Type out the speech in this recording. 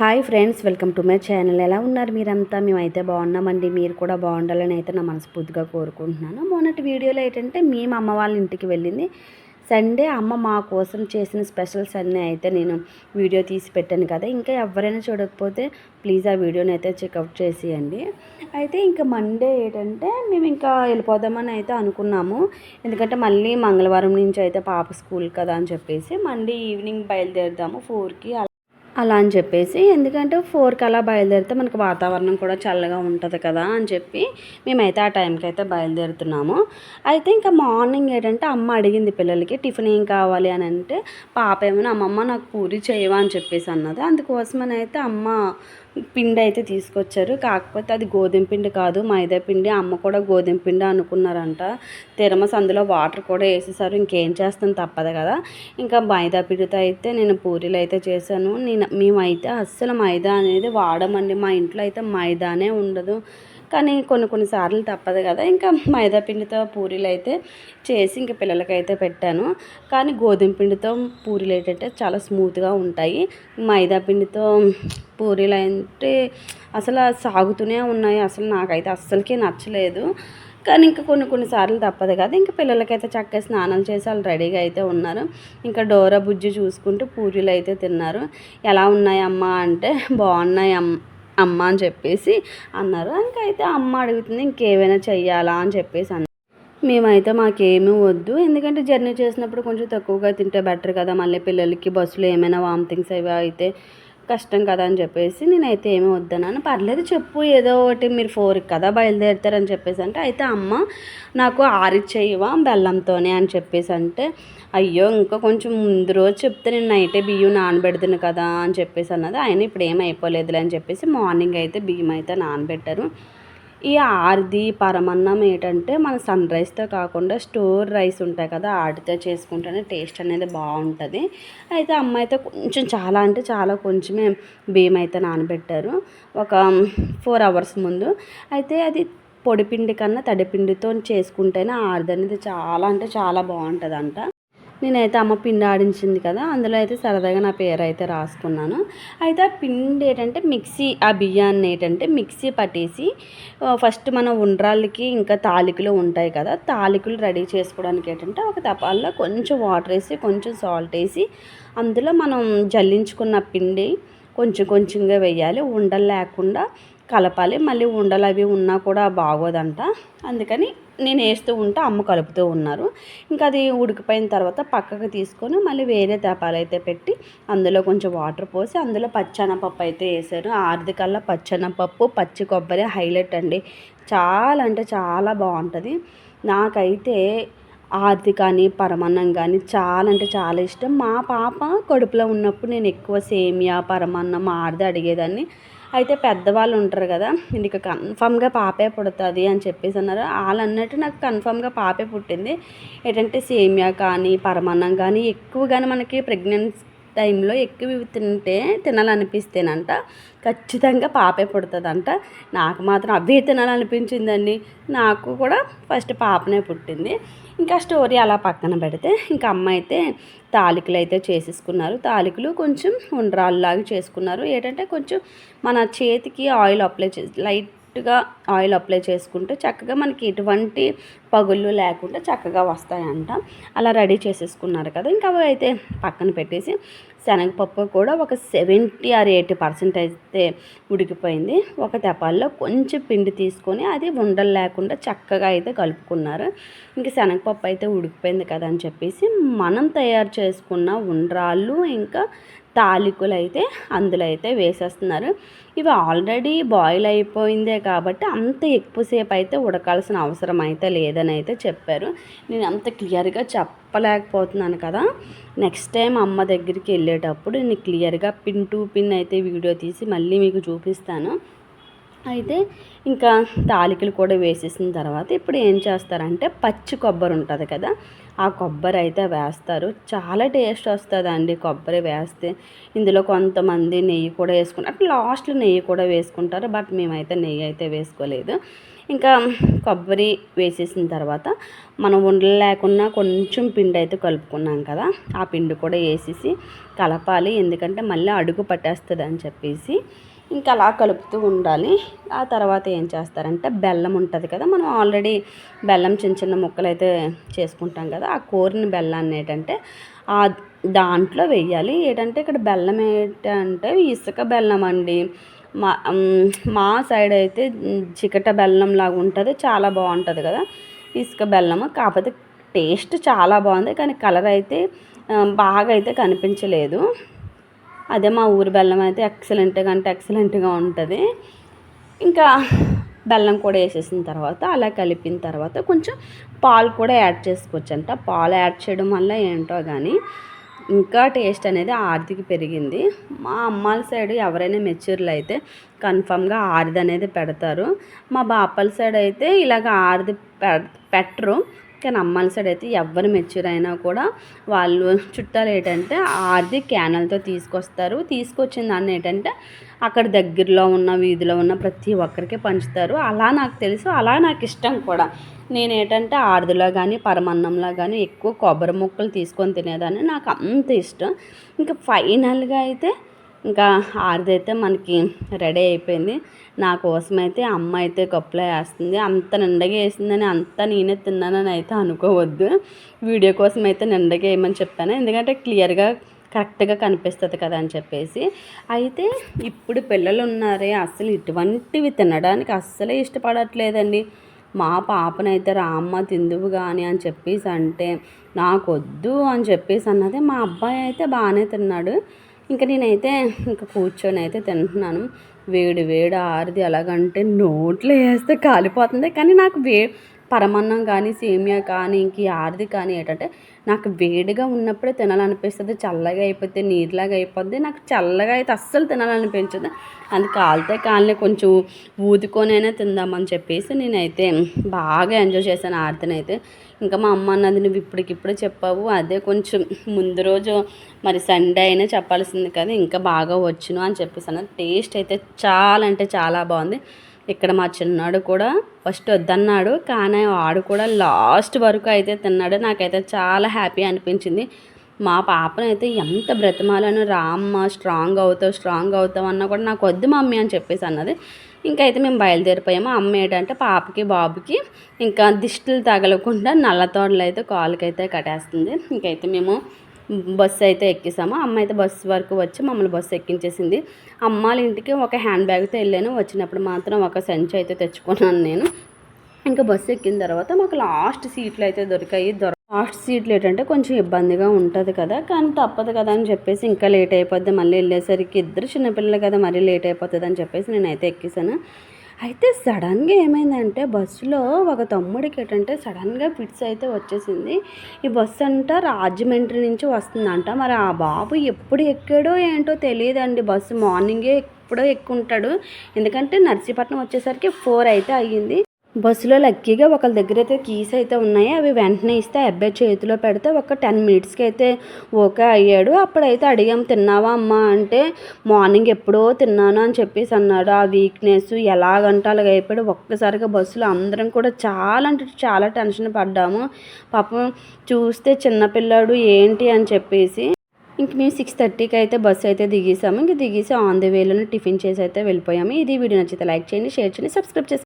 Hi friends welcome to my channel. ఎలా ఉన్నారు మీరంతా? మేమైతే బాగున్నామండి. మీరు కూడా బాగుండాలని అయితే నా మనస్ఫూర్తిగా కోరుకుంటున్నాను. మొన్నటి వీడియోలో ఏంటంటే మేము అమ్మ వాళ్ళ ఇంటికి వెళ్ళింది. సండే అమ్మ మా కోసం చేసిన స్పెషల్స్ అన్నీ అయితే నేను వీడియో తీసి పెట్టాను కదా. ఇంకా ఎవరైనా చూడకపోతే ప్లీజ్ ఆ వీడియోని అయితే చెక్అవుట్ చేసేయండి. అయితే ఇంకా మండే ఏంటంటే మేము ఇంకా వెళ్ళిపోదామని అయితే అనుకున్నాము. ఎందుకంటే మళ్ళీ మంగళవారం నుంచి అయితే పాప స్కూల్ కదా అని చెప్పేసి మండే ఈవినింగ్ బయలుదేరుదాము. ఫోర్కి అలా అని చెప్పేసి ఎందుకంటే ఫోర్కి అలా బయలుదేరితే మనకు వాతావరణం కూడా చల్లగా ఉంటుంది కదా అని చెప్పి మేమైతే ఆ టైంకి అయితే బయలుదేరుతున్నాము. అయితే ఇంకా మార్నింగ్ ఏంటంటే అమ్మ అడిగింది పిల్లలకి టిఫిన్ ఏం కావాలి? అని అంటే పాప ఏమైనా అమ్మమ్మ నాకు పూరి చేయవా? అని చెప్పేసి అన్నది. అందుకోసమని అయితే అమ్మ పిండి అయితే తీసుకొచ్చారు. కాకపోతే అది గోధుమ పిండి కాదు. మైదా పిండి అమ్మ కూడా గోధుమ పిండి అనుకున్నారంట. తిరమస్ అందులో వాటర్ కూడా వేసేసారు. ఇంకేం చేస్తాను తప్పదు కదా. ఇంకా మైదా పిండితో అయితే నేను పూరీలు అయితే చేశాను. నేను మేమైతే అస్సలు మైదా అనేది వాడమండి. మా ఇంట్లో అయితే మైదానే ఉండదు. కానీ కొన్ని కొన్నిసార్లు తప్పదు కదా. ఇంకా మైదా పిండితో పూరీలు అయితే చేసి ఇంక పిల్లలకైతే పెట్టాను. కానీ గోధుమ పిండితో పూరీలు ఏంటంటే చాలా స్మూత్గా ఉంటాయి. మైదా పిండితో పూరీలు అంటే అసలు సాగుతూనే ఉన్నాయి. అసలు నాకైతే అస్సలకే నచ్చలేదు. కానీ ఇంకా కొన్ని కొన్నిసార్లు తప్పదు కదా. ఇంకా పిల్లలకైతే చక్కగా స్నానం చేసి వాళ్ళు రెడీగా అయితే ఉన్నారు. ఇంకా డోరా బుజ్జి చూసుకుంటూ పూరీలు అయితే తిన్నారు. ఎలా ఉన్నాయి అంటే బాగున్నాయి అమ్మ అని చెప్పేసి అన్నారు. ఇంకైతే అమ్మ అడుగుతుంది ఇంకేమైనా చెయ్యాలా? అని చెప్పేసి అన్నారు. మేమైతే మాకేమీ వద్దు. ఎందుకంటే జర్నీ చేసినప్పుడు కొంచెం తక్కువగా తింటే బెటర్ కదా. మళ్ళీ పిల్లలకి బస్సులో ఏమైనా వామిటింగ్స్ అవి అయితే కష్టం కదా అని చెప్పేసి నేనైతే ఏమీ వద్దన్నాను పర్లేదు చెప్పు ఏదో ఒకటి మీరు ఫోర్కి కదా బయలుదేరుతారని చెప్పేసి అంటే అయితే అమ్మ నాకు ఆరిచ్చేయవా బెల్లంతోనే అని చెప్పేసి అంటే అయ్యో ఇంకా కొంచెం ముందు రోజు చెప్తే నేను నైటే బియ్యం నానబెడుతును కదా అని చెప్పేసి అన్నది. ఆయన ఇప్పుడు ఏం అయిపోలేదులే అని చెప్పేసి మార్నింగ్ అయితే బియ్యం అయితే నానబెట్టారు. ఈ ఆర్ది పరమన్నం ఏంటంటే మన సన్ రైస్తో కాకుండా స్టోర్ రైస్ ఉంటాయి కదా వాటితో చేసుకుంటేనే టేస్ట్ అనేది బాగుంటుంది. అయితే అమ్మ అయితే కొంచెం చాలా అంటే చాలా కొంచెమే బియ్యం అయితే నానబెట్టారు ఒక ఫోర్ అవర్స్ ముందు. అయితే అది పొడిపిండి కన్నా తడిపిండితో చేసుకుంటేనే ఆరిది అనేది చాలా అంటే చాలా బాగుంటుంది నేనైతే అమ్మ పిండి ఆడించింది కదా అందులో అయితే సరదాగా నా పేరు అయితే రాసుకున్నాను. అయితే ఆ పిండి ఏంటంటే మిక్సీ ఆ బియ్యాన్ని ఏంటంటే మిక్సీ పట్టేసి ఫస్ట్ మన ఉండ్రాళ్ళకి ఇంకా తాలికలు ఉంటాయి కదా తాలికలు రెడీ చేసుకోవడానికి ఏంటంటే ఒక తపాల్లో కొంచెం వాటర్ వేసి కొంచెం సాల్ట్ వేసి అందులో మనం జల్లించుకున్న పిండి కొంచెం కొంచెంగా వేయాలి. ఉండలు లేకుండా కలపాలి. మళ్ళీ ఉండలు అవి ఉన్నా కూడా బాగోదంట. అందుకని నేను వేస్తూ ఉంటే అమ్మ కలుపుతూ ఉన్నారు. ఇంకా అది ఉడికిపోయిన తర్వాత పక్కకు తీసుకొని మళ్ళీ వేరే తపాలు అయితే పెట్టి అందులో కొంచెం వాటర్ పోసి అందులో పచ్చనపప్పు అయితే వేసారు ఆరుదికల్లా పచ్చనపప్పు పచ్చి కొబ్బరి హైలైట్ అండి. చాలా అంటే చాలా బాగుంటుంది. నాకైతే ఆర్తి కానీ పరమాన్నం కానీ చాలా అంటే చాలా ఇష్టం. మా పాప కడుపులో ఉన్నప్పుడు నేను ఎక్కువ సేమియా పరమాన్నం ఆర్ది అడిగేదాన్ని. అయితే పెద్దవాళ్ళు ఉంటారు కదా నీకు కన్ఫామ్గా పాపే పుడుతుంది అని చెప్పేసి అన్నారు. వాళ్ళు అన్నట్టు నాకు కన్ఫామ్గా పాపే పుట్టింది. ఏంటంటే సేమియా కానీ పరమాన్నం కానీ ఎక్కువగానే మనకి ప్రెగ్నెన్సీ టైంలో ఎక్కువ తింటే తినాలనిపిస్తేనంట ఖచ్చితంగా పాపే పుడుతుందంట. నాకు మాత్రం అవే తినాలనిపించిందండి. నాకు కూడా ఫస్ట్ పాపనే పుట్టింది. ఇంకా స్టోరీ అలా పక్కన పెడితే ఇంకా అమ్మ అయితే తాలికలు అయితే చేసేసుకున్నారు. తాలికలు కొంచెం ఉండ్రాల్లాగా చేసుకున్నారు. ఏంటంటే కొంచెం మన చేతికి ఆయిల్ అప్లై చేసి లైట్ లైట్గా ఆయిల్ అప్లై చేసుకుంటే చక్కగా మనకి ఎటువంటి పగుళ్ళు లేకుండా చక్కగా వస్తాయంట. అలా రెడీ చేసేసుకున్నారు కదా. ఇంకా అవి అయితే పక్కన పెట్టేసి శనగపప్పు కూడా ఒక సెవెంటీ ఆర్ ఎయిటీ పర్సెంట్ అయితే ఉడికిపోయింది. ఒక తెపాల్లో కొంచెం పిండి తీసుకొని అది ఉండలు లేకుండా చక్కగా అయితే కలుపుకున్నారు. ఇంకా శనగపప్పు అయితే ఉడికిపోయింది కదా అని చెప్పేసి మనం తయారు చేసుకున్న ఉండ్రాళ్ళు ఇంకా తాలికలు అయితే అందులో అయితే వేసేస్తున్నారు. ఇవి ఆల్రెడీ బాయిల్ అయిపోయిందే కాబట్టి అంత ఎక్కువసేపు అయితే ఉడకాల్సిన అవసరం అయితే లేదని అయితే చెప్పారు. నేను అంత క్లియర్గా చెప్పలేకపోతున్నాను కదా. నెక్స్ట్ టైం అమ్మ దగ్గరికి వెళ్ళేటప్పుడు నేను క్లియర్గా పిన్ టు పిన్ అయితే వీడియో తీసి మళ్ళీ మీకు చూపిస్తాను. అయితే ఇంకా తాలికలు కూడా వేసేసిన తర్వాత ఇప్పుడు ఏం చేస్తారంటే పచ్చి కొబ్బరి ఉంటుంది కదా ఆ కొబ్బరి అయితే వేస్తారు. చాలా టేస్ట్ వస్తుందండి కొబ్బరి వేస్తే. ఇందులో కొంతమంది నెయ్యి కూడా వేసుకుంటారు. అట్లా లాస్ట్లో నెయ్యి కూడా వేసుకుంటారు. బట్ మేమైతే నెయ్యి అయితే వేసుకోలేదు. ఇంకా కొబ్బరి వేసేసిన తర్వాత మనం ఉండలు లేకుండా కొంచెం పిండి అయితే కలుపుకున్నాం కదా. ఆ పిండి కూడా వేసేసి కలపాలి. ఎందుకంటే మళ్ళీ అడుగు పట్టేస్తుంది అని చెప్పేసి ఇంకా అలా కలుపుతూ ఉండాలి. ఆ తర్వాత ఏం చేస్తారంటే బెల్లం ఉంటుంది కదా మనం ఆల్రెడీ బెల్లం చిన్న చిన్న ముక్కలు అయితే చేసుకుంటాం కదా ఆ కోరిన బెల్లాన్ని ఏంటంటే ఆ దాంట్లో వెయ్యాలి ఏంటంటే ఇక్కడ బెల్లం ఏంటంటే ఇసుక బెల్లం అండి. మా మా సైడ్ అయితే చికట బెల్లం లాగా ఉంటుంది చాలా బాగుంటుంది కదా ఇసుక బెల్లము. కాకపోతే టేస్ట్ చాలా బాగుంది కానీ కలర్ అయితే బాగా అయితే కనిపించలేదు. అదే మా ఊరి బెల్లం అయితే ఎక్సలెంట్గా అంటే ఎక్సలెంట్గా ఉంటుంది. ఇంకా బెల్లం కూడా వేసేసిన తర్వాత అలా కలిపిన తర్వాత కొంచెం పాలు కూడా యాడ్ చేసుకోవచ్చు అంట పాలు యాడ్ చేయడం వల్ల ఏంటో కానీ ఇంకా టేస్ట్ అనేది ఆర్దికి పెరిగింది. మా అమ్మాల సైడ్ ఎవరైనా మెచ్యూర్లు అయితే కన్ఫామ్గా ఆరిది అనేది పెడతారు. మా బాపల సైడ్ అయితే ఇలాగ ఆరిది పెట్టరు. కానీ అమ్మాయిల సైడ్ అయితే ఎవరు మెచ్యూర్ అయినా కూడా వాళ్ళు చుట్టాలు ఏంటంటే ఆది క్యానల్తో తీసుకొస్తారు. తీసుకొచ్చిన దాన్ని ఏంటంటే అక్కడ దగ్గరలో ఉన్న వీధిలో ఉన్న ప్రతి ఒక్కరికి పంచుతారు. అలా నాకు తెలుసు. అలా నాకు ఇష్టం కూడా. నేను ఏంటంటే ఆరుదిలో కానీ పరమన్నంలో కానీ ఎక్కువ కొబ్బరి ముక్కలు తీసుకొని తినేదాన్ని. నాకు అంత ఇష్టం. ఇంకా ఫైనల్గా అయితే ఇంకా ఆరిదైతే మనకి రెడీ అయిపోయింది. నా కోసం అయితే అమ్మ అయితే కప్పులో వేస్తుంది అంత నిండగా వేసిందని అంత నేనే తిన్నానని అయితే అనుకోవద్దు. వీడియో కోసం అయితే నిండగా వేయమని చెప్పాను. ఎందుకంటే క్లియర్గా కరెక్ట్గా కనిపిస్తుంది కదా అని చెప్పేసి. అయితే ఇప్పుడు పిల్లలు ఉన్నారే అసలు ఇటువంటివి తినడానికి అస్సలే ఇష్టపడట్లేదండి. మా పాపనైతే రామ్మ తిందువు కానీ అని చెప్పేసి అంటే నాకొద్దు అని చెప్పేసి అన్నది మా అబ్బాయి అయితే బాగానే తిన్నాడు. ఇంకా నేనైతే ఇంకా కూర్చొని అయితే తింటున్నాను. వేడి వేడి ఆరిది ఎలాగంటే నోట్లో వేస్తే కాలిపోతుంది. కానీ నాకు వే పరమన్నం కానీ సేమియా కానీ ఇంక ఆరిది కానీ ఏంటంటే నాకు వేడిగా ఉన్నప్పుడే తినాలనిపిస్తుంది. చల్లగా అయిపోతే నీరులాగా అయిపోద్ది. నాకు చల్లగా అయితే అస్సలు తినాలనిపించదు. అది కాలితే కాలనే కొంచెం ఊదుకొనైనా తిందామని చెప్పేసి నేనైతే బాగా ఎంజాయ్ చేశాను ఆరతిని ఇంకా మా అమ్మ అన్నది నువ్వు ఇప్పటికిప్పుడు చెప్పావు. అదే కొంచెం ముందు రోజు మరి సండే అయినా చెప్పాల్సింది కదా ఇంకా బాగా వచ్చును అని చెప్పేసి అన్నది. టేస్ట్ అయితే చాలా అంటే చాలా బాగుంది. ఇక్కడ మా చిన్నాడు కూడా ఫస్ట్ వద్దన్నాడు కానీ వాడు కూడా లాస్ట్ వరకు అయితే తిన్నాడు. నాకైతే చాలా హ్యాపీ అనిపించింది. మా పాపనైతే ఎంత బ్రతిమాలను రామ్మ స్ట్రాంగ్ అవుతావు స్ట్రాంగ్ అవుతావు అన్నా కూడా నాకు వద్దు మమ్మీ అని చెప్పేసి అన్నది. ఇంకైతే మేము బయలుదేరిపోయాము. అమ్మ ఏంటంటే పాపకి బాబుకి ఇంకా దిష్టిలు తగలకుండా నల్ల తోడలు అయితే కాలుకైతే కట్టేస్తుంది. ఇంకైతే మేము బస్సు అయితే ఎక్కిసాము. అమ్మ అయితే బస్సు వరకు వచ్చి మమ్మల్ని బస్సు ఎక్కించేసింది. అమ్మాళ్ళ ఇంటికి ఒక హ్యాండ్ బ్యాగ్తో వెళ్ళాను. వచ్చినప్పుడు మాత్రం ఒక సంచి అయితే తెచ్చుకున్నాను నేను. ఇంకా బస్సు ఎక్కిన తర్వాత మాకు లాస్ట్ సీట్లు అయితే దొరికాయి. దొర లాస్ట్ సీట్లు ఏంటంటే కొంచెం ఇబ్బందిగా ఉంటుంది కదా. కానీ తప్పదు కదా అని చెప్పేసి ఇంకా లేట్ అయిపోద్ది. మళ్ళీ వెళ్ళేసరికి ఇద్దరు చిన్నపిల్లలు కదా మరీ లేట్ అయిపోతుంది అని చెప్పేసి నేనైతే ఎక్కేసాను. అయితే సడన్గా ఏమైందంటే బస్సులో ఒక తమ్ముడికి ఏంటంటే సడన్గా ఫిట్స్ అయితే వచ్చేసింది. ఈ బస్సు అంట రాజమండ్రి నుంచి వస్తుందంట. మరి ఆ బాబు ఎప్పుడు ఎక్కాడో ఏంటో తెలియదండి. బస్సు మార్నింగే ఎప్పుడో ఎక్కుంటాడు. ఎందుకంటే నర్సీపట్నం వచ్చేసరికి ఫోర్ అయితే అయ్యింది. బస్సులో లక్కీగా ఒకళ్ళ దగ్గర అయితే కీస్ అయితే ఉన్నాయి అవి వెంటనే ఇస్తే అబ్బాయి చేతిలో పెడితే ఒక టెన్ మినిట్స్కి అయితే ఓకే అయ్యాడు. అప్పుడైతే అడిగాం తిన్నావా అమ్మా? అంటే మార్నింగ్ ఎప్పుడో తిన్నాను అని చెప్పేసి అన్నాడు. ఆ వీక్నెస్ ఎలాగంటే అలాగ అయిపోయాడు. ఒక్కసారిగా బస్సులో అందరం కూడా చాలా అంటే చాలా టెన్షన్ పడ్డాము. పాపం చూస్తే చిన్నపిల్లాడు ఏంటి అని చెప్పేసి ఇంక మేము సిక్స్ థర్టీకి అయితే బస్సు అయితే దిగేసాము. ఇంక దిగేసి ఆన్ ది వేలోనే టిఫిన్ చేసి అయితే వెళ్ళిపోయాము. ఇది వీడియో నచ్చితే లైక్ చేయండి షేర్ చేయండి సబ్స్క్రైబ్ చేసి